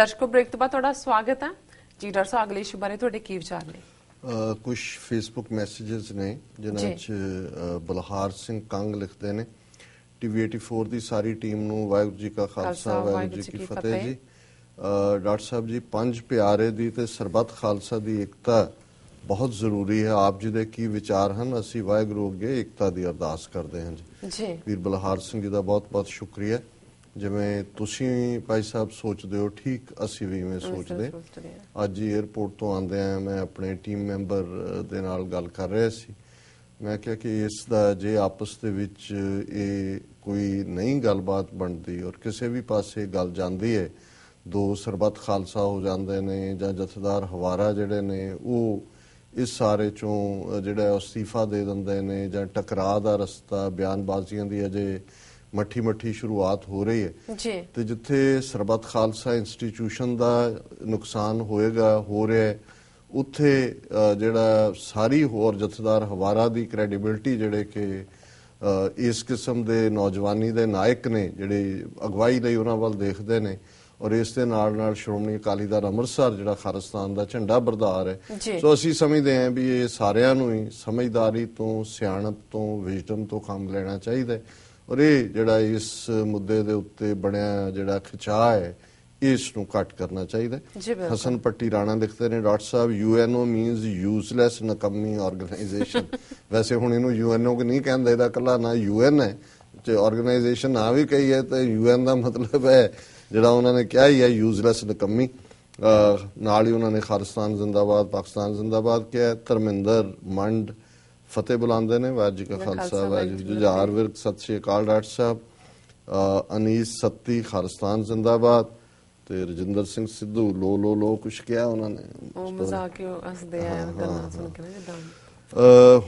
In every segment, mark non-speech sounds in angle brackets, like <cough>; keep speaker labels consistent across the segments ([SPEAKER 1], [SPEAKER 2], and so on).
[SPEAKER 1] ਦਰਸ਼ਕੋ break ਤੋਂ ਬਾਅਦ ਤੁਹਾਡਾ ਸਵਾਗਤ ਹੈ। ਜੀ ਡਾਕਟਰ ਸਾਹਿਬ ਅਗਲੇ ਇਸ਼ੂ ਬਾਰੇ ਤੁਹਾਡੇ ਕੀ ਵਿਚਾਰ ਨੇ?
[SPEAKER 2] ਕੁਝ ਫੇਸਬੁੱਕ ਮੈਸੇजेस ਨੇ ਜਿਨ੍ਹਾਂ ਅ, ਬਲਹਾਰ ਸਿੰਘ ਕੰਗ ਲਿਖਦੇ ਨੇ। ਟੀਵੀ 84 ਦੀ ਸਾਰੀ ਟੀਮ ਨੂੰ ਵਾਹਿਗੁਰੂ ਜੀ ਕਾ ਖਾਲਸਾ ਵਾਹਿਗੁਰੂ ਜੀ ਕੀ ਫਤਿਹ ਜੀ। ਡਾਕਟਰ ਸਾਹਿਬ ਜੀ ਪੰਜ ਪਿਆਰੇ ਦੀ ਤੇ ਸਰਬੱਤ ਖਾਲਸਾ ਦੀ ਇਕਤਾ ਬਹੁਤ ਜ਼ਰੂਰੀ ਹੈ। ਆਪ ਜੀ ਦੇ ਕੀ ਵਿਚਾਰ ਹਨ ਅਸੀਂ ਵਾਹਿਗੁਰੂ ਅੱਗੇ ਇਕਤਾ ਦੀ ਅਰਦਾਸ ਕਰਦੇ ਹਾਂ ਜੀ।
[SPEAKER 1] ਜੀ।
[SPEAKER 2] ਵੀਰ ਬਲਹਾਰ ਸਿੰਘ ਜੀ ਦਾ ਬਹੁਤ-ਬਹੁਤ ਸ਼ੁਕਰੀਆ। ਜਿਵੇਂ ਤੁਸੀਂ ਭਾਈ ਸਾਹਿਬ ਸੋਚਦੇ ਹੋ ਠੀਕ ਅਸੀਂ ਵੀ ਇਵੇਂ ਸੋਚਦੇ। ਅੱਜ ਹੀ 에어ਪੋਰਟ ਤੋਂ ਆਉਂਦੇ ਆ ਮੈਂ ਆਪਣੇ ਟੀਮ ਮੈਂਬਰ ਦੇ ਨਾਲ ਗੱਲ ਕਰ ਰਿਹਾ ਸੀ ਮੈਂ ਕਿਹਾ ਕਿ ਇਸ ਦਾ ਜੇ ਆਪਸ ਦੇ ਵਿੱਚ ਇਹ ਕੋਈ ਨਹੀਂ ਗੱਲਬਾਤ ਬਣਦੀ ਔਰ ਕਿਸੇ ਵੀ ਪਾਸੇ ਗੱਲ ਜਾਂਦੀ ਹੈ ਦੋ ਸਰਬੱਤ ਖਾਲਸਾ ਹੋ ਜਾਂਦੇ ਨੇ ਜਾਂ ਜਥੇਦਾਰ ਹਵਾਰਾ ਜਿਹੜੇ ਨੇ ਉਹ ਇਸ ਸਾਰੇ ਚੋਂ ਜਿਹੜਾ ਅਸਤੀਫਾ ਦੇ ਦਿੰਦੇ ਨੇ ਜਾਂ ਟਕਰਾਅ ਦਾ ਰਸਤਾ ਬਿਆਨਬਾਜ਼ੀਆਂ ਦੀ ਅਜੇ ਮੱਠੀ ਮੱਠੀ ਸ਼ੁਰੂਆਤ ਹੋ ਰਹੀ ਹੈ।
[SPEAKER 1] ਜੀ।
[SPEAKER 2] ਤੇ ਜਿੱਥੇ ਸਰਬੱਤ ਖਾਲਸਾ ਇੰਸਟੀਚਿਊਸ਼ਨ ਦਾ ਨੁਕਸਾਨ ਹੋਏਗਾ ਹੋ ਰਿਹਾ ਹੈ ਉੱਥੇ ਜਿਹੜਾ ਸਾਰੀ ਹੋਰ ਜਥੇਦਾਰ ਹਵਾਰਾ ਦੀ ਕ੍ਰੈਡੀਬਿਲਟੀ ਜਿਹੜੇ ਕਿ ਇਸ ਕਿਸਮ ਦੇ ਨੌਜਵਾਨੀ ਦੇ ਨਾਇਕ ਨੇ ਜਿਹੜੇ ਅਗਵਾਈ ਲਈ ਉਹਨਾਂ ਵੱਲ ਦੇਖਦੇ ਨੇ ਔਰ ਇਸ ਦੇ ਨਾਲ ਨਾਲ ਸ਼੍ਰੋਮਣੀ ਅਕਾਲੀ ਦਲ ਅੰਮ੍ਰਿਤਸਰ ਜਿਹੜਾ ਖਾਲਿਸਤਾਨ ਦਾ ਝੰਡਾ ਬਰਦਾਰ ਹੈ। ਸੋ ਅਸੀਂ ਸਮਝਦੇ ਹਾਂ ਵੀ ਇਹ ਸਾਰਿਆਂ ਨੂੰ ਹੀ ਸਮਝਦਾਰੀ ਤੋਂ ਸਿਆਣਪ ਤੋਂ ਵਿਜ਼ਡਮ ਤੋਂ ਕੰਮ ਲੈਣਾ ਚਾਹੀਦਾ ਹੈ। ਔਰ ਇਹ ਜਿਹੜਾ ਇਸ ਮੁੱਦੇ ਦੇ ਉੱਤੇ ਬਣਿਆ ਜਿਹੜਾ ਖਿਚਾਅ ਹੈ ਇਸ ਨੂੰ ਘੱਟ ਕਰਨਾ ਚਾਹੀਦਾ। ਹਸਨ ਪੱਟੀ ਰਾਣਾ ਲਿਖਦੇ ਨੇ doctor Sahib UNO means useless ਨਕਮੀ organisation <laughs> ਵੈਸੇ ਹੁਣ ਇਹਨੂੰ ਯੂਐਨਓ ਕਿ ਨਹੀਂ ਕਹਿੰਦੇ ਇਹਦਾ ਕੱਲਾ ਨਾ ਯੂਐਨ ਹੈ। ਤੇ ਆਰਗੇਨਾਈਜੇਸ਼ਨ ਨਾ ਵੀ ਕਹੀ ਹੈ ਤੇ ਯੂਐਨ ਦਾ ਮਤਲਬ ਹੈ ਜਿਹੜਾ ਉਹਨਾਂ ਨੇ ਕਿਹਾ ਹੀ ਹੈ ਯੂਸਲੈਸ ਨਕਮੀ। ਨਾਲ ਹੀ ਉਹਨਾਂ ਨੇ ਖਾਲਿਸਤਾਨ ਜ਼ਿੰਦਾਬਾਦ ਪਾਕਿਸਤਾਨ ਜ਼ਿੰਦਾਬਾਦ ਕਿਹਾ ਧਰਮਿੰਦਰ ਮੰਡ ਫਤਿਹ ਬੁਲਾਉਂਦੇ ਨੇ ਵਾਹਿਗੁਰੂ ਜੀ ਕਾ
[SPEAKER 1] ਖਾਲਸਾ,
[SPEAKER 2] ਖਾਲਸਾ ਵਾਹਿਗੁਰੂ
[SPEAKER 1] ਵਾਹਿਗੁਰੂ
[SPEAKER 2] ਜੀ
[SPEAKER 1] ਜੀ ਕੀ
[SPEAKER 2] ਜੁਝਾਰ ਵਿਰਕ ਸਤਿ ਸ਼੍ਰੀ ਅਕਾਲ ਡਾਕਟਰ ਸਾਹਿਬ। ਅਨੀਸ ਸੱਤੀ ਖਾਲਿਸਤਾਨ ਜ਼ਿੰਦਾਬਾਦ। ਤੇ ਰਜਿੰਦਰ ਸਿੰਘ ਸਿੱਧੂ ਲੋ ਲੋ ਲੋ ਕੁਛ ਕਿਹਾ ਉਹਨਾਂ ਨੇ?
[SPEAKER 1] ਉਹ ਮਜ਼ਾਕ ਹੀ ਹੱਸਦੇ ਆ ਗੱਲਾਂ ਸੁਣ ਕੇ ਨਾ ਜਿੱਦਾਂ।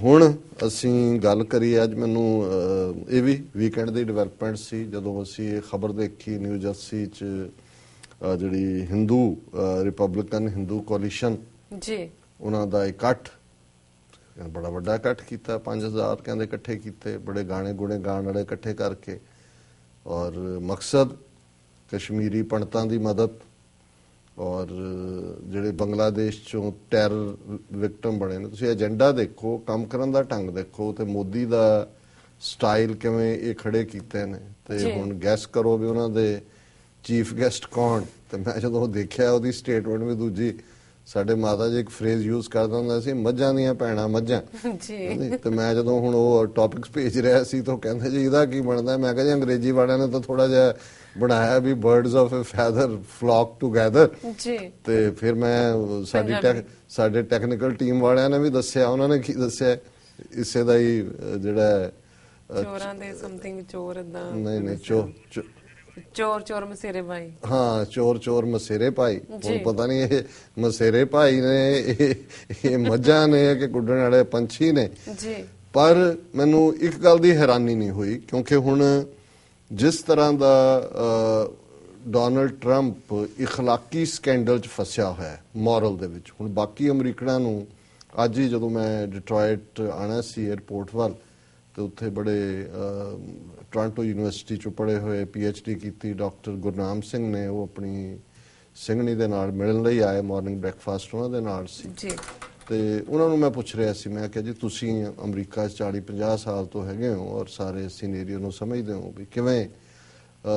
[SPEAKER 2] ਹੁਣ ਅਸੀਂ ਗੱਲ ਕਰੀ ਅੱਜ ਮੈਨੂੰ ਇਹ ਵੀ ਵੀਕਐਂਡ ਦੀ ਡਿਵੈਲਪਮੈਂਟ ਸੀ ਜਦੋਂ ਅਸੀਂ ਇਹ ਖਬਰ ਦੇਖੀ ਨਿਊ ਜਰਸੀ ਚ ਜਿਹੜੀ ਹਿੰਦੂ ਰਿਪਬਲਿਕਨ ਹਿੰਦੂ ਕੋਲੀਸ਼ਨ
[SPEAKER 1] ਜੀ।
[SPEAKER 2] ਉਹਨਾਂ ਦਾ ਇਕੱਠ ਬੜਾ ਵੱਡਾ ਇਕੱਠ ਕੀਤਾ 5000 ਕਹਿੰਦੇ ਇਕੱਠੇ ਕੀਤੇ ਬੜੇ ਗਾਣੇ ਗੁਣੇ ਗਾਣ ਵਾਲੇ ਇਕੱਠੇ ਕਰਕੇ। ਔਰ ਮਕਸਦ ਕਸ਼ਮੀਰੀ ਪੰਡਤਾਂ ਦੀ ਮਦਦ। ਔਰ ਜਿਹੜੇ ਬੰਗਲਾਦੇਸ਼ ਚੋਂ ਟੈਰਰ ਵਿਕਟਮ ਬਣੇ ਨੇ ਤੁਸੀਂ ਏਜੰਡਾ ਦੇਖੋ ਕੰਮ ਕਰਨ ਦਾ ਢੰਗ ਦੇਖੋ ਤੇ ਮੋਦੀ ਦਾ ਸਟਾਈਲ ਕਿਵੇਂ ਇਹ ਖੜੇ ਕੀਤੇ ਨੇ। ਤੇ। ਹੁਣ ਗੈਸ ਕਰੋ ਵੀ ਉਹਨਾਂ ਦੇ ਚੀਫ ਗੈਸਟ ਕੌਣ? ਤੇ ਮੈਂ ਜਦੋਂ ਦੇਖਿਆ ਉਹਦੀ ਸਟੇਟਮੈਂਟ ਵੀ ਦੂਜੀ ਸਾਡੇ ਮਾਤਾ ਜੀ ਇੱਕ ਫਰੇਜ਼ ਯੂਜ਼ ਕਰਦਾ ਹੁੰਦਾ ਸੀ ਮੱਝਾਂ ਦੀਆਂ ਭੈਣਾਂ ਮੱਝਾਂ।
[SPEAKER 1] ਜੀ।
[SPEAKER 2] ਤੇ ਮੈਂ ਜਦੋਂ ਹੁਣ ਉਹ ਟੌਪਿਕਸ ਭੇਜ ਰਿਹਾ ਸੀ ਤਾਂ ਕਹਿੰਦੇ ਜੀ ਇਹਦਾ ਕੀ ਬਣਦਾ? ਮੈਂ ਕਿਹਾ ਜੀ ਅੰਗਰੇਜ਼ੀ ਵਾਲਿਆਂ ਨੇ ਤਾਂ ਥੋੜਾ ਜਿਹਾ ਬਣਾਇਆ ਵੀ birds of a feather flock together
[SPEAKER 1] ਜੀ।
[SPEAKER 2] ਤੇ ਫਿਰ ਮੈਂ ਸਾਡੀ ਸਾਡੇ ਟੈਕਨੀਕਲ ਟੀਮ ਵਾਲਿਆਂ ਨੇ ਵੀ ਦੱਸਿਆ ਉਹਨਾਂ ਨੇ ਕੀ ਦੱਸਿਆ? ਇਸੇ ਦਾ ਹੀ ਜਿਹੜਾ
[SPEAKER 1] ਚੋਰਾਂ ਦੇ ਸਮਥਿੰਗ ਚੋਰ ਇਦਾਂ
[SPEAKER 2] ਨਹੀਂ ਨਹੀਂ ਚੋ-
[SPEAKER 1] ਚੋਰ ਚੋਰ ਮਸੇਰੇ ਭਾਈ।
[SPEAKER 2] ਹਾਂ ਚੋਰ ਚੋਰ ਮਸੇਰੇ ਭਾਈ। ਪਤਾ ਨਹੀਂ ਇਹ ਮਸੇਰੇ ਭਾਈ ਨੇ ਇਹ ਮੱਝਾਂ ਨੇ ਕਿ ਗੁੱਡਣ ਵਾਲੇ ਪੰਛੀ ਨੇ।
[SPEAKER 1] ਜੀ।
[SPEAKER 2] ਪਰ ਮੈਨੂੰ ਇੱਕ ਗੱਲ ਦੀ ਹੈਰਾਨੀ ਨਹੀਂ ਹੋਈ ਕਿਉਂਕਿ ਹੁਣ ਜਿਸ ਤਰ੍ਹਾਂ ਦਾ ਡੋਨਲਡ ਟਰੰਪ اخਲਾਕੀ ਸਕੈਂਡਲ 'ਚ ਫਸਿਆ ਹੋਇਆ ਹੈ ਮੋਰਲ ਦੇ ਵਿੱਚ। ਹੁਣ ਬਾਕੀ ਅਮਰੀਕਨਾਂ ਨੂੰ ਅੱਜ ਹੀ ਜਦੋਂ ਮੈਂ ਡਿਟਰੋਇਟ ਆਣਾ ਸੀ 에어ਪੋਰਟ ਵੱਲ ਤੇ ਉੱਥੇ ਬੜੇ ਟੋਰਾਂਟੋ ਯੂਨੀਵਰਸਿਟੀ 'ਚੋਂ ਪੜ੍ਹੇ ਹੋਏ ਡੀ ਕੀਤੀ ਡਾਕਟਰ ਗੁਰਨਾਮ ਸਿੰਘ ਨੇ। ਉਹ ਆਪਣੀ ਸਿੰਘਣੀ ਦੇ ਨਾਲ ਮਿਲਣ ਲਈ ਆਏ ਮਾਰਨਿੰਗ ਬ੍ਰੈਕਫਾਸਟ ਉਹਨਾਂ ਦੇ ਨਾਲ ਸੀ।
[SPEAKER 1] ਜੀ।
[SPEAKER 2] ਤੇ ਉਹਨਾਂ ਨੂੰ ਮੈਂ ਪੁੱਛ ਰਿਹਾ ਸੀ ਮੈਂ ਕਿਹਾ ਜੀ ਤੁਸੀਂ ਅਮਰੀਕਾ 'ਚ 40 50 ਸਾਲ ਤੋਂ ਹੈਗੇ ਹੋ ਔਰ ਸਾਰੇ ਸੀਨੇਰੀਓ ਨੂੰ ਸਮਝਦੇ ਹੋ ਵੀ ਕਿਵੇਂ?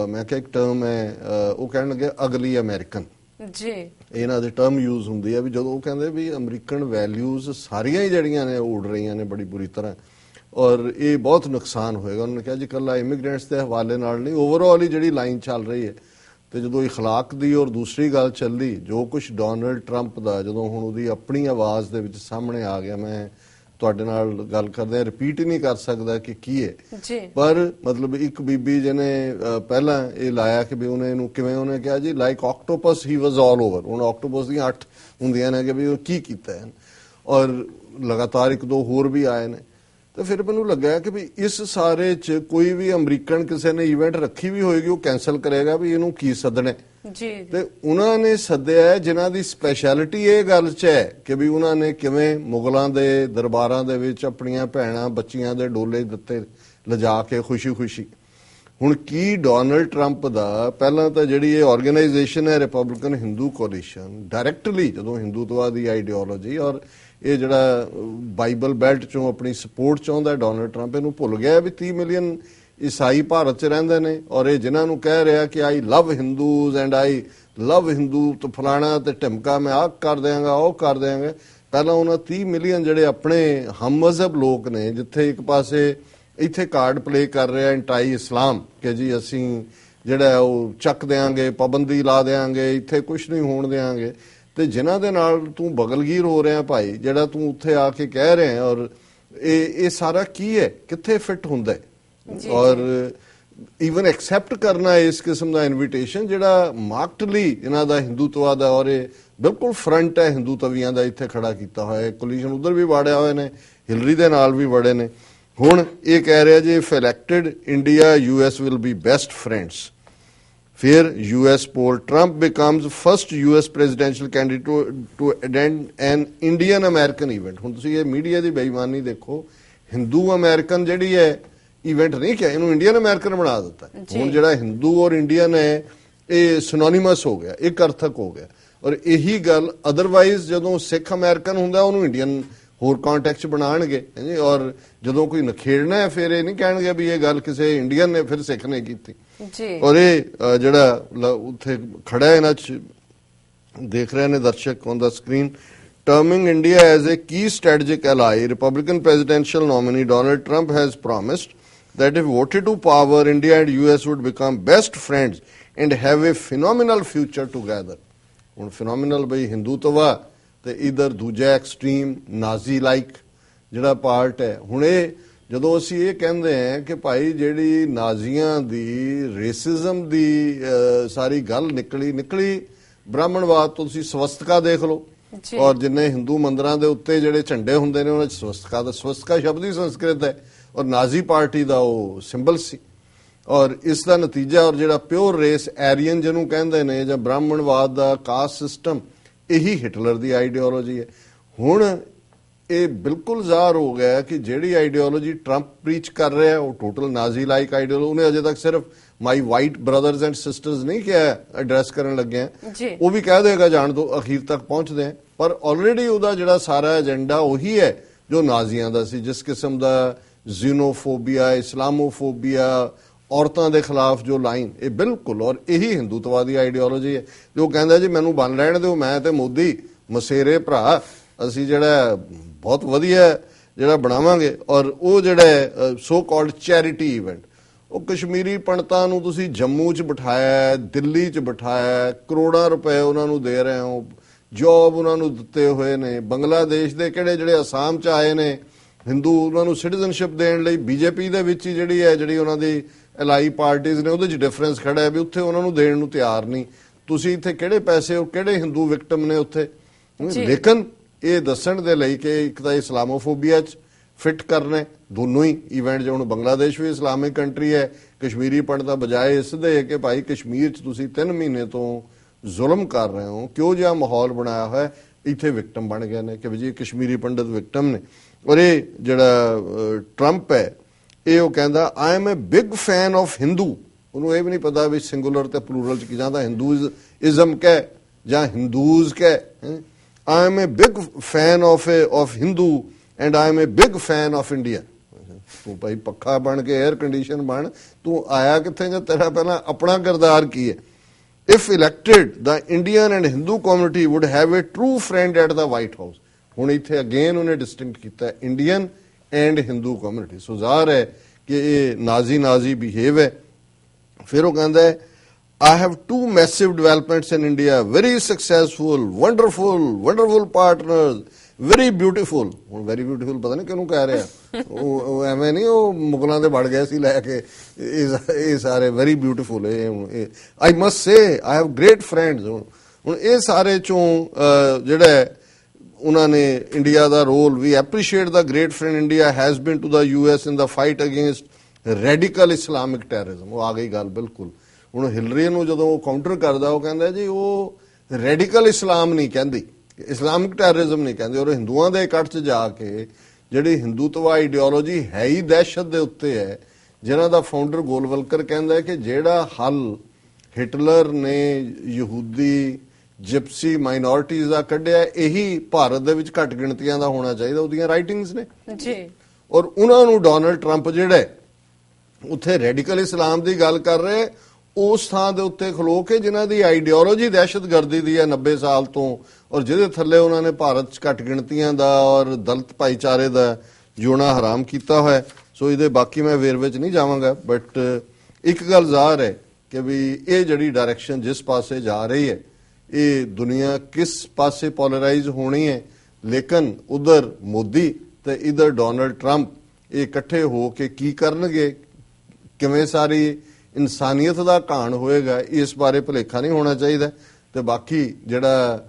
[SPEAKER 2] ਮੈਂ ਕਿਹਾ ਇੱਕ ਟਰਮ ਹੈ ਉਹ ਕਹਿਣ ਲੱਗੇ ਅਗਲੀ ਅਮਰੀਕਨ
[SPEAKER 1] ਜੀ।
[SPEAKER 2] ਇਹਨਾਂ ਦੇ ਟਰਮ ਯੂਜ਼ ਹੁੰਦੀ ਹੈ ਵੀ ਜਦੋਂ ਉਹ ਕਹਿੰਦੇ ਵੀ ਅਮਰੀਕਨ ਵੈਲਿਊਜ਼ ਸਾਰੀਆਂ ਹੀ ਜਿਹੜੀਆਂ ਨੇ ਉੱਡ ਰਹੀਆਂ ਨੇ ਬੜੀ ਬੁਰੀ ਤਰ੍ਹਾਂ। ਔਰ ਇਹ ਬਹੁਤ ਨੁਕਸਾਨ ਹੋਏਗਾ ਉਹਨਾਂ ਨੇ ਕਿਹਾ ਜੀ ਕੱਲਾ ਇਮੀਗ੍ਰੈਂਟਸ ਦੇ ਹਵਾਲੇ ਨਾਲ ਨਹੀਂ ਓਵਰਆਲ ਹੀ ਜਿਹੜੀ ਲਾਈਨ ਚੱਲ ਰਹੀ ਹੈ ਤੇ ਜਦੋਂ اخلاق ਦੀ ਔਰ ਦੂਸਰੀ ਗੱਲ ਚੱਲੀ ਜੋ ਕੁਝ ਡੋਨਲਡ ਟਰੰਪ ਦਾ ਜਦੋਂ ਹੁਣ ਉਹਦੀ ਆਪਣੀ ਆਵਾਜ਼ ਦੇ ਵਿੱਚ ਸਾਹਮਣੇ ਆ ਗਿਆ ਮੈਂ ਤੁਹਾਡੇ ਨਾਲ ਗੱਲ ਕਰਦੇ ਆ ਰਿਪੀਟ ਹੀ ਨਹੀਂ ਕਰ ਸਕਦਾ ਕਿ ਕੀ ਹੈ
[SPEAKER 1] ਜੀ
[SPEAKER 2] ਪਰ ਮਤਲਬ ਇੱਕ ਬੀਬੀ ਜਿਹਨੇ ਅਹ, ਪਹਿਲਾਂ ਇਹ ਲਾਇਆ ਕਿ ਵੀ ਉਹਨੇ ਇਹਨੂੰ ਕਿਵੇਂ ਉਹਨੇ ਕਿਹਾ ਜੀ like octopus he was all over ਹੁਣ ਆਕਟੋਪਸ ਦੀਆਂ ਅੱਠ ਹੁੰਦੀਆਂ ਨੇ ਕਿ ਵੀ ਉਹ ਕੀ ਕੀਤਾ ਹੈ ਔਰ ਲਗਾਤਾਰ ਇੱਕ ਦੋ ਹੋਰ ਵੀ ਆਏ ਨੇ ਤੇ ਫਿਰ ਮੈਨੂੰ ਲੱਗਾ ਕਿ ਵੀ ਇਸ ਸਾਰੇ ਚ ਕੋਈ ਵੀ ਅਮਰੀਕਨ ਕਿਸੇ ਨੇ ਇਵੈਂਟ ਰੱਖੀ ਵੀ ਹੋਏਗੀ ਉਹ ਕੈਨਸਲ ਕਰੇਗਾ ਵੀ ਇਹਨੂੰ ਕੀ ਸੱਦਣਾ।
[SPEAKER 1] ਜੀ
[SPEAKER 2] ਤੇ ਉਹਨਾਂ ਨੇ ਸੱਦਿਆ ਜਿਨ੍ਹਾਂ ਦੀ ਸਪੈਸ਼ਲਿਟੀ ਇਹ ਗੱਲ 'ਚ ਹੈ ਕਿ ਵੀ ਉਹਨਾਂ ਨੇ ਕਿਵੇਂ ਮੁਗਲਾਂ ਦੇ ਦਰਬਾਰਾਂ ਦੇ ਵਿੱਚ ਆਪਣੀਆਂ ਭੈਣਾਂ ਬੱਚੀਆਂ ਦੇ ਡੋਲੇ ਦਿੱਤੇ ਲਿਜਾ ਕੇ ਖੁਸ਼ੀ-ਖੁਸ਼ੀ ਹੁਣ ਕੀ ਡੋਨਲਡ ਟਰੰਪ ਦਾ ਪਹਿਲਾਂ ਤਾਂ ਜਿਹੜੀ ਇਹ ਆਰਗੇਨਾਈਜੇਸ਼ਨ ਹੈ ਰਿਪਬਲਿਕਨ ਹਿੰਦੂ ਕੋਲੀਸ਼ਨ ਡਾਇਰੈਕਟਲੀ ਜਦੋਂ ਹਿੰਦੂਤਵਾ ਦੀ ਆਈਡੀਓਲੋਜੀ ਔਰ ਇਹ ਜਿਹੜਾ ਬਾਈਬਲ ਬੈਲਟ ਚੋਂ ਆਪਣੀ ਸਪੋਰਟ ਚਾਹੁੰਦਾ ਡੋਨਲਡ ਟਰੰਪ ਇਹਨੂੰ ਭੁੱਲ ਗਿਆ ਵੀ 30 ਮਿਲੀਅਨ ਈਸਾਈ ਭਾਰਤ 'ਚ ਰਹਿੰਦੇ ਨੇ ਔਰ ਇਹ ਜਿਨ੍ਹਾਂ ਨੂੰ ਕਹਿ ਰਿਹਾ ਕਿ I love Hindus and I love Hindu ਤੇ ਫਲਾਣਾ ਤੇ ਢਮਕਾ ਮੈਂ ਆਹ ਕਰ ਦਿਆਂਗਾ, ਉਹ ਕਰ ਦਿਆਂਗਾ। ਪਹਿਲਾਂ ਉਹਨਾਂ 30 ਮਿਲੀਅਨ ਜਿਹੜੇ ਆਪਣੇ ਹਮਮਜ਼ਹਬ ਲੋਕ ਨੇ, ਜਿੱਥੇ ਇੱਕ ਪਾਸੇ ਇੱਥੇ ਕਾਰਡ ਪਲੇ ਕਰ ਰਿਹਾ ਐਂਟਾਈ ਇਸਲਾਮ ਕਿ ਜੀ ਅਸੀਂ ਜਿਹੜਾ ਉਹ ਚੱਕ ਦੇਾਂਗੇ ਪਾਬੰਦੀ ਲਾ ਦੇਾਂਗੇ ਇੱਥੇ ਕੁਝ ਨਹੀਂ ਹੋਣ ਦੇਾਂਗੇ ਤੇ ਜਿਨ੍ਹਾਂ ਦੇ ਨਾਲ ਤੂੰ ਬਗਲਗੀਰ ਹੋ ਰਿਹਾ ਭਾਈ ਜਿਹੜਾ ਤੂੰ ਉੱਥੇ ਆ ਕੇ ਕਹਿ ਰਿਹਾ ਔਰ ਇਹ ਇਹ ਸਾਰਾ ਕੀ ਹੈ? ਕਿੱਥੇ ਫਿੱਟ ਹੁੰਦਾ ਔਰ ਇਵਨ ਐਕਸੈਪਟ ਕਰਨਾ ਇਸ ਕਿਸਮ ਦਾ ਇਨਵੀਟੇਸ਼ਨ ਜਿਹੜਾ ਮਾਰਕਟਲੀ ਇਹਨਾਂ ਦਾ ਹਿੰਦੂਤਵਾ ਦਾ ਔਰ ਇਹ ਬਿਲਕੁਲ ਫਰੰਟ ਹੈ ਹਿੰਦੂ ਤਵੀਆਂ ਦਾ ਇੱਥੇ ਖੜਾ ਕੀਤਾ ਹੋਇਆ ਹੈ। ਕੋਲੀਸ਼ਨ ਉਧਰ ਵੀ ਵਾੜਿਆ ਹੋਏ ਨੇ ਹਿਲਰੀ ਦੇ ਨਾਲ ਵੀ ਵੜੇ ਨੇ। ਹੁਣ ਇਹ ਕਹਿ ਰਿਹਾ ਜੀ elected India US will be best friends ਫਿਰ poll Trump becomes first US presidential candidate to, to attend an Indian American event. ਹੁਣ ਤੁਸੀਂ ਇਹ ਮੀਡੀਆ ਦੀ ਬੇਈਮਾਨੀ ਦੇਖੋ ਹਿੰਦੂ ਅਮਰੀਕਨ ਜਿਹੜੀ ਹੈ ਇਵੈਂਟ ਨਹੀਂ ਕਿਹਾ ਇਹਨੂੰ ਇੰਡੀਅਨ ਅਮਰੀਕਨ ਬਣਾ ਦਿੱਤਾ। ਹੁਣ ਜਿਹੜਾ ਹਿੰਦੂ ਔਰ ਇੰਡੀਅਨ ਹੈ ਇਹ ਸਿਨੋਨਿਮਸ ਹੋ ਗਿਆ ਇੱਕ ਅਰਥਕ ਹੋ ਗਿਆ। ਔਰ ਇਹੀ ਗੱਲ ਅਦਰਵਾਈਜ਼ ਜਦੋਂ ਸਿੱਖ ਅਮਰੀਕਨ ਹੁੰਦਾ ਉਹਨੂੰ ਇੰਡੀਅਨ ਹੋਰ ਕੰਟੈਕਸਟ ਬਣਾਣਗੇ ਹਾਂਜੀ ਔਰ ਜਦੋਂ ਕੋਈ ਨਖੇੜਨਾ ਹੈ ਫਿਰ ਇਹ ਨਹੀਂ ਕਹਿਣਗੇ ਵੀ ਇਹ ਗੱਲ ਕਿਸੇ ਇੰਡੀਅਨ ਨੇ ਫਿਰ ਸਿੱਖ ਨੇ ਕੀਤੀ।
[SPEAKER 1] ਜੀ।
[SPEAKER 2] ਔਰ ਇਹ ਅ, ਜਿਹੜਾ ਉੱਥੇ ਖੜਾ ਹੈ ਇਹਨਾਂ ਦੇਖ ਰਹੇ ਨੇ ਦਰਸ਼ਕ on the screen terming India as a key strategic ally Republican presidential nominee Donald Trump has promised that if voted to power india and us would become best friends and have a phenomenal future together. ਹੁਣ phenomenal ਬਈ ਹਿੰਦੂਤਵਾ ਤੇ ਇਧਰ ਦੂਜਾ extreme Nazi like ਜਿਹੜਾ part ਹੈ। ਹੁਣ ਇਹ ਜਦੋਂ ਅਸੀਂ ਇਹ ਕਹਿੰਦੇ ਹਾਂ ਕਿ ਭਾਈ ਜਿਹੜੀ ਨਾਜ਼ੀਆਂ ਦੀ ਰੇਸਿਜ਼ਮ ਦੀ ਸਾਰੀ ਗੱਲ ਨਿਕਲੀ ਨਿਕਲੀ ਬ੍ਰਾਹਮਣਵਾਦ ਤੋਂ ਤੁਸੀਂ ਸਵਸਤਕਾ ਦੇਖ ਲਓ। ਔਰ ਜਿੰਨੇ ਹਿੰਦੂ ਮੰਦਰਾਂ ਦੇ ਉੱਤੇ ਜਿਹੜੇ ਝੰਡੇ ਹੁੰਦੇ ਨੇ ਉਹਨਾਂ 'ਚ ਸਵਸਤਕਾ ਦਾ ਸਵਸਤਕਾ ਸ਼ਬਦ ਹੀ ਸੰਸਕ੍ਰਿਤ ਹੈ। ਔਰ ਨਾਜ਼ੀ ਪਾਰਟੀ ਦਾ ਉਹ ਸਿੰਬਲ ਸੀ। ਔਰ ਇਸ ਦਾ ਨਤੀਜਾ ਔਰ ਜਿਹੜਾ ਪਿਓਰ ਰੇਸ ਐਰੀਅਨ ਜਿਹਨੂੰ ਕਹਿੰਦੇ ਨੇ ਜਾਂ ਬ੍ਰਾਹਮਣਵਾਦ ਦਾ ਕਾਸਟ ਸਿਸਟਮ ਇਹੀ ਹਿਟਲਰ ਦੀ ਆਈਡੀਓਲੋਜੀ ਹੈ। ਹੁਣ ਇਹ ਬਿਲਕੁਲ ਜ਼ਾਹਰ ਹੋ ਗਿਆ ਕਿ ਜਿਹੜੀ ਆਈਡੀਓਲੋਜੀ ਟਰੰਪ ਪ੍ਰੀਚ ਕਰ ਰਿਹਾ ਹੈ, ਉਹ ਟੋਟਲ ਨਾਜ਼ੀ ਲਾਈਕ ਆਈਡੀਓਲੋਜੀ ਉਹਨੇ ਅਜੇ ਤੱਕ ਸਿਰਫ my white brothers and sisters ਨਹੀਂ ਕਿਹਾ ਐਡਰੈਸ ਕਰਨ ਲੱਗੇ ਆ। ਉਹ ਵੀ ਕਹਿ ਦੇਗਾ ਜਾਣ ਤੋਂ ਅਖੀਰ ਤੱਕ ਪਹੁੰਚਦੇ ਆ ਪਰ ਆਲਰੇਡੀ ਉਹਦਾ ਜਿਹੜਾ ਸਾਰਾ ਏਜੰਡਾ ਉਹੀ ਹੈ ਜੋ ਨਾਜ਼ੀਆਂ ਦਾ ਸੀ ਜਿਸ ਕਿਸਮ ਦਾ ਜ਼ੀਨੋਫੋਬੀਆ ਇਸਲਾਮੋਫੋਬੀਆ ਔਰਤਾਂ ਦੇ ਖਿਲਾਫ ਜੋ ਲਾਈਨ ਇਹ ਬਿਲਕੁਲ ਔਰ ਇਹੀ ਹਿੰਦੂਤਵਾਦੀ ਆਈਡੀਓਲੋਜੀ ਹੈ। ਜੋ ਕਹਿੰਦਾ ਜੀ ਮੈਨੂੰ ਬੰਨ ਲੈਣ ਦਿਓ ਮੈਂ ਤੇ ਮੋਦੀ ਮਸੇਰੇ ਭਰਾ ਅਸੀਂ ਜਿਹੜਾ ਬਹੁਤ ਵਧੀਆ ਜਿਹੜਾ ਬਣਾਵਾਂਗੇ ਔਰ ਉਹ ਜਿਹੜਾ ਸੋ ਕਾਲਡ ਚੈਰਿਟੀ ਇਵੈਂਟ ਉਹ ਕਸ਼ਮੀਰੀ ਪੰਡਤਾਂ ਨੂੰ ਤੁਸੀਂ ਜੰਮੂ 'ਚ ਬਿਠਾਇਆ ਦਿੱਲੀ 'ਚ ਬਿਠਾਇਆ ਕਰੋੜਾਂ ਰੁਪਏ ਉਹਨਾਂ ਨੂੰ ਦੇ ਰਹੇ ਹੋ ਜੌਬ ਉਹਨਾਂ ਨੂੰ ਦਿੱਤੇ ਹੋਏ ਨੇ ਬੰਗਲਾਦੇਸ਼ ਦੇ ਕਿਹੜੇ ਜਿਹੜੇ ਅਸਾਮ 'ਚ ਆਏ ਨੇ ਹਿੰਦੂ ਉਹਨਾਂ ਨੂੰ ਸਿਟੀਜ਼ਨਸ਼ਿਪ ਦੇਣ ਲਈ ਬੀਜੇਪੀ ਦੇ ਵਿੱਚ ਹੀ ਜਿਹੜੀ ਹੈ ਜਿਹੜੀ ਉਹਨਾਂ ਦੀ ਐਲਾਈ ਪਾਰਟੀਆਂ ਨੇ ਉਹਦੇ 'ਚ ਡਿਫਰੈਂਸ ਖੜਾ ਹੈ ਵੀ ਉੱਥੇ ਉਹਨਾਂ ਨੂੰ ਦੇਣ ਨੂੰ ਤਿਆਰ ਨਹੀਂ ਤੁਸੀਂ ਇੱਥੇ ਕਿਹੜੇ ਪੈਸੇ ਉਹ ਕਿਹੜੇ ਹਿੰਦੂ ਵਿਕਟਮ ਨੇ ਉੱਥੇ। ਲੇਕਿਨ ਇਹ ਦੱਸਣ ਦੇ ਲਈ ਕਿ ਇੱਕ ਤਾਂ ਇਸਲਾਮੋਫੋਬੀਆ 'ਚ ਫਿੱਟ ਕਰਨਾ ਦੋਨੋਂ ਹੀ ਇਵੈਂਟ ਜੋ ਹੁਣ ਬੰਗਲਾਦੇਸ਼ ਵੀ ਇਸਲਾਮਿਕ ਕੰਟਰੀ ਹੈ, ਕਸ਼ਮੀਰੀ ਪੰਡਤਾਂ ਬਜਾਏ ਇਸ ਦੇ ਕਿ ਭਾਈ ਕਸ਼ਮੀਰ 'ਚ ਤੁਸੀਂ 3 ਮਹੀਨੇ ਤੋਂ ਜ਼ੁਲਮ ਕਰ ਰਹੇ ਹੋ, ਕਿਉਂ ਜਿਹਾ ਮਾਹੌਲ ਬਣਾਇਆ ਹੋਇਆ ਇੱਥੇ ਵਿਕਟਮ ਬਣ ਗਏ ਨੇ ਕਿ ਵੀ ਜੀ ਕਸ਼ਮੀਰੀ ਪੰਡਤ ਵਿਕਟਮ ਨੇ। ਔਰ ਇਹ ਜਿਹੜਾ ਟਰੰਪ ਹੈ, ਇਹ ਉਹ ਕਹਿੰਦਾ I am a big fan of Hindu ਉਹਨੂੰ ਇਹ ਵੀ ਨਹੀਂ ਪਤਾ ਵੀ ਸਿੰਗੂਲਰ ਤੇ ਪਲੂਰਲ ਚ ਕੀ ਜਾਂਦਾ ਹਿੰਦੂਇਜ਼ਮ ਕਹੇ ਜਾਂ ਹਿੰਦੂਜ਼ ਕਹੇ I am a big fan of of Hindu and I am a big fan of India ਤੂੰ ਭਾਈ ਪੱਖਾ ਬਣ ਕੇ 에ਅਰ ਕੰਡੀਸ਼ਨ ਬਣ, ਤੂੰ ਆਇਆ ਕਿੱਥੇ ਜਾਂ ਤੇਰਾ ਪਹਿਲਾਂ ਆਪਣਾ ਕਿਰਦਾਰ ਕੀ ਹੈ? If elected the Indian and Hindu community would have a true friend at the White House ਹੁਣ ਇੱਥੇ ਅਗੇਨ ਉਹਨੇ ਡਿਸਟਿੰਕਟ ਕੀਤਾ Indian and Hindu community so ਜ਼ਾਹਰ ਹੈ ਕਿ ਇਹ ਨਾਜ਼ੀ ਨਾਜ਼ੀ ਬਿਹੇਵ ਹੈ। ਫਿਰ ਉਹ ਕਹਿੰਦਾ ਹੈ I have two massive developments in India, very successful, wonderful, wonderful partners, very beautiful. ਹੁਣ ਵੈਰੀ ਬਿਊਟੀਫੁਲ ਪਤਾ ਨਹੀਂ ਕਿਹਨੂੰ ਕਹਿ ਰਿਹਾ ਉਹ ਐਵੇਂ ਨਹੀਂ ਉਹ ਮੁਗਲਾਂ ਦੇ ਵੜ ਗਏ ਸੀ ਲੈ ਕੇ ਇਹ ਸਾਰੇ ਵੈਰੀ ਬਿਊਟੀਫੁਲ ਇਹ I must say I have great friends ਹੁਣ ਇਹ ਸਾਰੇ ਚੋਂ ਜਿਹੜਾ ਉਹਨਾਂ ਨੇ ਇੰਡੀਆ ਦਾ role we appreciate the great friend India has been to the US in the fight against radical Islamic terrorism ਉਹ ਆ ਗਈ ਗੱਲ ਬਿਲਕੁਲ ਹੁਣ ਹਿਲਰੀ ਨੂੰ ਜਦੋਂ ਉਹ ਕਾਊਂਟਰ ਕਰਦਾ ਉਹ ਕਹਿੰਦਾ ਜੀ ਉਹ ਰੈਡੀਕਲ ਇਸਲਾਮ ਨਹੀਂ ਕਹਿੰਦੀ ਇਸਲਾਮਿਕ ਟੈਰਰਿਜ਼ਮ ਨਹੀਂ ਕਹਿੰਦੇ ਔਰ ਹਿੰਦੂਆਂ ਦੇ ਇਕੱਠ 'ਚ ਜਾ ਕੇ ਜਿਹੜੀ ਹਿੰਦੂਤਵਾ ਆਈਡੀਓਲੋਜੀ ਹੈ ਹੀ ਦਹਿਸ਼ਤ ਦੇ ਉੱਤੇ ਹੈ ਜਿਨ੍ਹਾਂ ਦਾ ਫਾਊਂਡਰ ਗੋਲਵਲਕਰ ਕਹਿੰਦਾ ਹੈ ਕਿ ਜਿਹੜਾ ਹੱਲ ਹਿਟਲਰ ਨੇ ਯਹੂਦੀ ਜਿਪਸੀ ਮਾਈਨੋਰਿਟੀਜ਼ ਦਾ ਕੱਢਿਆ ਇਹੀ ਭਾਰਤ ਦੇ ਵਿੱਚ ਘੱਟ ਗਿਣਤੀਆਂ ਦਾ ਹੋਣਾ ਚਾਹੀਦਾ ਉਹਦੀਆਂ ਰਾਈਟਿੰਗਸ ਨੇ।
[SPEAKER 1] ਜੀ।
[SPEAKER 2] ਔਰ ਉਹਨਾਂ ਨੂੰ ਡੋਨਲਡ ਟਰੰਪ ਜਿਹੜਾ ਉੱਥੇ ਰੈਡੀਕਲ ਇਸਲਾਮ ਦੀ ਗੱਲ ਕਰ ਰਹੇ ਉਸ ਥਾਂ ਦੇ ਉੱਤੇ ਖਲੋ ਕੇ ਜਿਨ੍ਹਾਂ ਦੀ ਆਈਡੀਓਲੋਜੀ ਦਹਿਸ਼ਤਗਰਦੀ ਦੀ ਹੈ 90 ਸਾਲ ਤੋਂ, ਔਰ ਜਿਹਦੇ ਥੱਲੇ ਉਹਨਾਂ ਨੇ ਭਾਰਤ 'ਚ ਘੱਟ ਗਿਣਤੀਆਂ ਦਾ ਔਰ ਦਲਿਤ ਭਾਈਚਾਰੇ ਦਾ ਜਿਉਣਾ ਹਰਾਮ ਕੀਤਾ ਹੋਇਆ ਸੋ ਇਹਦੇ ਬਾਕੀ ਮੈਂ ਵੇਰਵੇ 'ਚ ਨਹੀਂ ਜਾਵਾਂਗਾ ਬਟ ਇੱਕ ਗੱਲ ਜ਼ਾਹਰ ਹੈ ਕਿ ਵੀ ਇਹ ਜਿਹੜੀ ਡਾਇਰੈਕਸ਼ਨ ਜਿਸ ਪਾਸੇ ਜਾ ਰਹੀ ਹੈ, ਇਹ ਦੁਨੀਆ ਕਿਸ ਪਾਸੇ ਪੋਲਰਾਈਜ਼ ਹੋਣੀ ਹੈ, ਲੇਕਿਨ ਉਧਰ ਮੋਦੀ ਤੇ ਇਧਰ ਡੋਨਲਡ ਟਰੰਪ ਇਹ ਇਕੱਠੇ ਹੋ ਕੇ ਕੀ ਕਰਨਗੇ, ਕਿਵੇਂ ਸਾਰੀ ਇਨਸਾਨੀਅਤ ਦਾ ਘਾਣ ਹੋਏਗਾ, ਇਸ ਬਾਰੇ ਭੁਲੇਖਾ ਨਹੀਂ ਹੋਣਾ ਚਾਹੀਦਾ। ਤੇ ਬਾਕੀ ਜਿਹੜਾ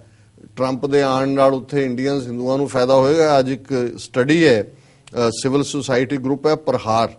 [SPEAKER 2] ਟਰੰਪ ਦੇ ਆਉਣ ਨਾਲ ਉੱਥੇ ਇੰਡੀਅਨਸ ਹਿੰਦੂਆਂ ਨੂੰ ਫਾਇਦਾ ਹੋਏਗਾ, ਅੱਜ ਇੱਕ ਸਟੱਡੀ ਹੈ ਸਿਵਲ ਸੁਸਾਇਟੀ ਗਰੁੱਪ ਹੈ, ਪ੍ਰਹਾਰ।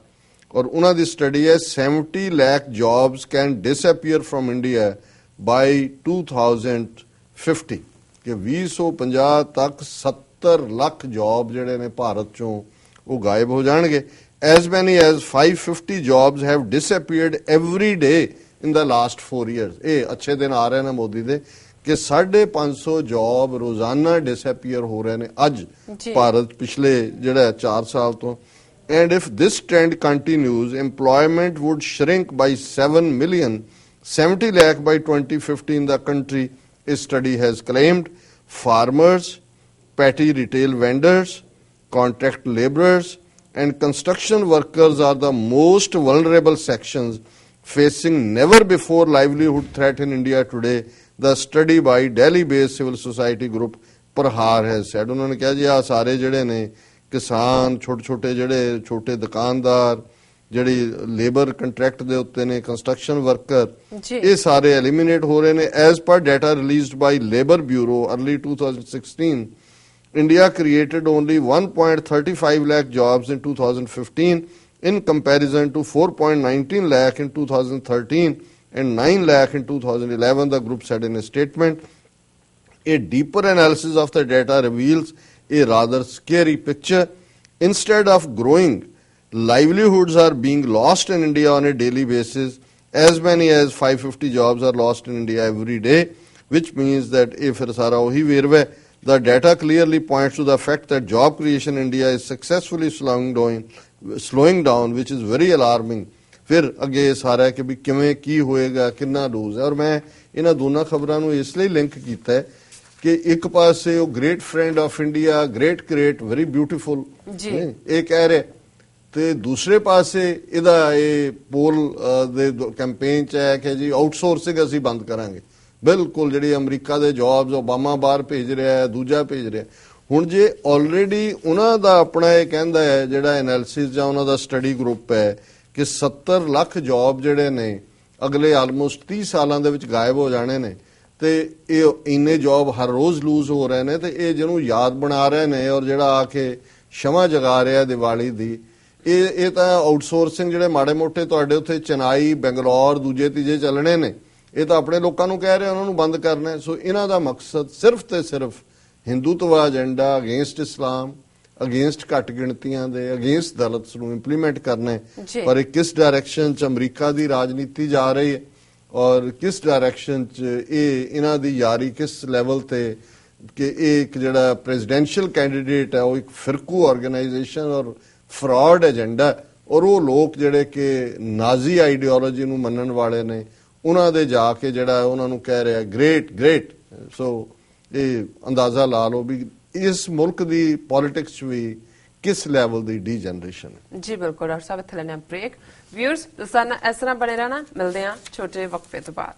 [SPEAKER 2] ਔਰ ਉਹਨਾਂ ਦੀ ਸਟੱਡੀ ਹੈ 70 lakh jobs can disappear from India by 2050 ਕਿ 2050 ਤੱਕ 70 ਲੱਖ ਜੌਬ ਜਿਹੜੇ ਨੇ ਭਾਰਤ ਚੋਂ ਉਹ ਗਾਇਬ ਹੋ ਜਾਣਗੇ। as many as 550 jobs have disappeared every day in the last 4 years ਇਹ ਅੱਛੇ ਦਿਨ ਆ ਰਹੇ ਨੇ ਮੋਦੀ ਦੇ ਕਿ 550 ਜੌਬ ਰੋਜ਼ਾਨਾ ਡਿਸਅਪੀਅਰ ਹੋ ਰਹੇ ਨੇ ਅੱਜ
[SPEAKER 1] ਜੀ।
[SPEAKER 2] ਭਾਰਤ ਪਿਛਲੇ ਜਿਹੜਾ 4 ਸਾਲ ਤੋਂ and if this trend continues employment would shrink by 7 million 70 lakh by 2015 the country a study has claimed farmers petty retail vendors contract laborers and construction workers are the most vulnerable sections facing never before livelihood threat in India today the study by Delhi based civil society group ਪ੍ਰਹਾਰ ਹੈ said ਉਹਨਾਂ ਨੇ ਕਿਹਾ ਜੀ ਆ ਸਾਰੇ ਜਿਹੜੇ ਨੇ ਕਿਸਾਨ ਛੋਟੇ ਛੋਟੇ ਜਿਹੜੇ ਛੋਟੇ ਦੁਕਾਨਦਾਰ ਜਿਹੜੀ ਲੇਬਰ ਕੰਟਰੈਕਟ ਦੇ ਉੱਤੇ ਨੇ ਕੰਸਟਰਕਸ਼ਨ ਵਰਕਰ। ਇਹ ਸਾਰੇ ਐਲੀਮੀਨੇਟ ਹੋ ਰਹੇ ਨੇ as per data released by labour bureau early 2016 India created only 1.35 lakh jobs in 2015 in comparison to 4.19 lakh in 2013 and 9 lakh in 2011, the group said in a statement. A deeper analysis of the data reveals a rather scary picture. Instead of growing, livelihoods are being lost in India on a daily basis. As many as 550 jobs are lost in India every day, which means that if Sara ohi virve the data clearly points to the fact that job creation in India is successfully slowing down, slowing down which is very alarming. ਫਿਰ ਅੱਗੇ ਇਹ ਸਾਰਾ ਕਿ ਵੀ ਕਿਵੇਂ ਕੀ ਹੋਏਗਾ ਕਿੰਨਾ loose ਹੈ ਔਰ ਮੈਂ ਇਹਨਾਂ ਦੋਨਾਂ ਖਬਰਾਂ ਨੂੰ ਇਸ ਲਈ ਲਿੰਕ ਕੀਤਾ ਹੈ ਕਿ ਇੱਕ ਪਾਸੇ ਉਹ great friend of India great great very beautiful
[SPEAKER 1] ਜੀ।
[SPEAKER 2] ਇਹ ਕਹਿ ਰਿਹਾ ਤੇ ਦੂਸਰੇ ਪਾਸੇ ਇਹਦਾ ਇਹ ਪੋਲ ਦੇ ਕੈਂਪੇਨ ਚ ਹੈ ਕਿ ਜੀ ਆਊਟਸੋਰਸਿੰਗ ਅਸੀਂ ਬੰਦ ਕਰਾਂਗੇ ਬਿਲਕੁਲ ਜਿਹੜੀ ਅਮਰੀਕਾ ਦੇ ਜੌਬਸ ਓਬਾਮਾ ਬਾਹਰ ਭੇਜ ਰਿਹਾ ਹੈ, ਦੂਜਾ ਭੇਜ ਰਿਹਾ ਹੁਣ ਜੇ ਆਲਰੇਡੀ ਉਹਨਾਂ ਦਾ ਆਪਣਾ ਇਹ ਕਹਿੰਦਾ ਹੈ, ਜਿਹੜਾ ਐਨਾਲਿਸਿਸ ਜਾਂ ਉਹਨਾਂ ਦਾ ਸਟੱਡੀ ਗਰੁੱਪ ਹੈ ਕਿ 70 ਲੱਖ ਜੌਬ ਜਿਹੜੇ ਨੇ, ਅਗਲੇ ਆਲਮੋਸਟ 30 ਸਾਲਾਂ ਦੇ ਵਿੱਚ ਗਾਇਬ ਹੋ ਜਾਣੇ ਨੇ, ਤੇ ਇਹ ਇੰਨੇ ਜੌਬ ਹਰ ਰੋਜ਼ ਲੂਜ਼ ਹੋ ਰਹੇ ਨੇ, ਤੇ ਇਹ ਜਿਹਨੂੰ ਯਾਦ ਬਣਾ ਰਹੇ ਨੇ ਔਰ ਜਿਹੜਾ ਆ ਕੇ ਸ਼ਮਾ ਜਗਾ ਰਿਹਾ ਦੀਵਾਲੀ ਦੀ, ਇਹ ਇਹ ਤਾਂ ਆਊਟਸੋਰਸਿੰਗ ਜਿਹੜੇ ਮਾੜੇ ਮੋਟੇ ਤੁਹਾਡੇ ਉੱਥੇ ਚਨਾਈ, ਬੰਗਲੌਰ, ਦੂਜੇ ਤੀਜੇ ਚੱਲਣੇ ਨੇ। ਇਹ ਤਾਂ ਆਪਣੇ ਲੋਕਾਂ ਨੂੰ ਕਹਿ ਰਹੇ ਉਹਨਾਂ ਨੂੰ ਬੰਦ ਕਰਨਾ। ਸੋ ਇਹਨਾਂ ਦਾ ਮਕਸਦ ਸਿਰਫ ਤੇ ਸਿਰਫ Hindutva agenda against Islam against ਘੱਟ ਗਿਣਤੀਆਂ ਦੇ ਅਗੇਂਸਟ ਦਲਿਤਸ ਨੂੰ ਇੰਪਲੀਮੈਂਟ ਕਰਨਾ ਹੈ। ਪਰ ਇਹ ਕਿਸ ਡਾਇਰੈਕਸ਼ਨ ਚ ਅਮਰੀਕਾ ਦੀ ਰਾਜਨੀਤੀ ਜਾ ਰਹੀ ਹੈ ਔਰ ਕਿਸ ਡਾਇਰੈਕਸ਼ਨ ਚ ਇਹ ਇਹਨਾਂ ਦੀ ਯਾਰੀ ਕਿਸ ਲੈਵਲ ਤੇ ਕਿ ਇਹ ਇੱਕ ਜਿਹੜਾ ਪ੍ਰੈਜ਼ੀਡੈਂਸ਼ੀਅਲ ਕੈਂਡੀਡੇਟ ਹੈ ਉਹ ਇੱਕ ਫਿਰਕੂ ਆਰਗੇਨਾਈਜੇਸ਼ਨ ਔਰ ਫਰਾਡ ਏਜੰਡਾ ਔਰ ਉਹ ਲੋਕ ਜਿਹੜੇ ਕਿ ਨਾਜ਼ੀ ਆਈਡੀਓਲੋਜੀ ਨੂੰ ਮੰਨਣ ਵਾਲੇ ਨੇ ਉਹਨਾਂ ਦੇ ਜਾ ਕੇ ਜਿਹੜਾ ਉਹਨਾਂ ਨੂੰ ਕਹਿ ਰਿਹਾ ਗ੍ਰੇਟ ਗ੍ਰੇਟ ਸੋ ਇਹ ਅੰਦਾਜ਼ਾ ਲਾ ਲਓ ਵੀ ਇਸ ਮੁਲਕ ਦੀ ਪੋਲਿਟਿਕਸ 'ਚ ਵੀ ਕਿਸ ਲੈਵਲ ਦੀ ਡੀਜਨਰੇਸ਼ਨ ਹੈ।
[SPEAKER 1] ਜੀ ਬਿਲਕੁਲ, ਡਾਕਟਰ ਸਾਹਿਬ, ਇੱਥੇ ਲੈਣੇ ਬ੍ਰੇਕ ਵਿਊਅਰਸ ਸਾਨੂੰ ਇਸ ਤਰ੍ਹਾਂ ਬਣੇ ਰਹਿਣਾ। ਮਿਲਦੇ ਹਾਂ ਛੋਟੇ ਵਕਫੇ ਤੋਂ ਬਾਅਦ।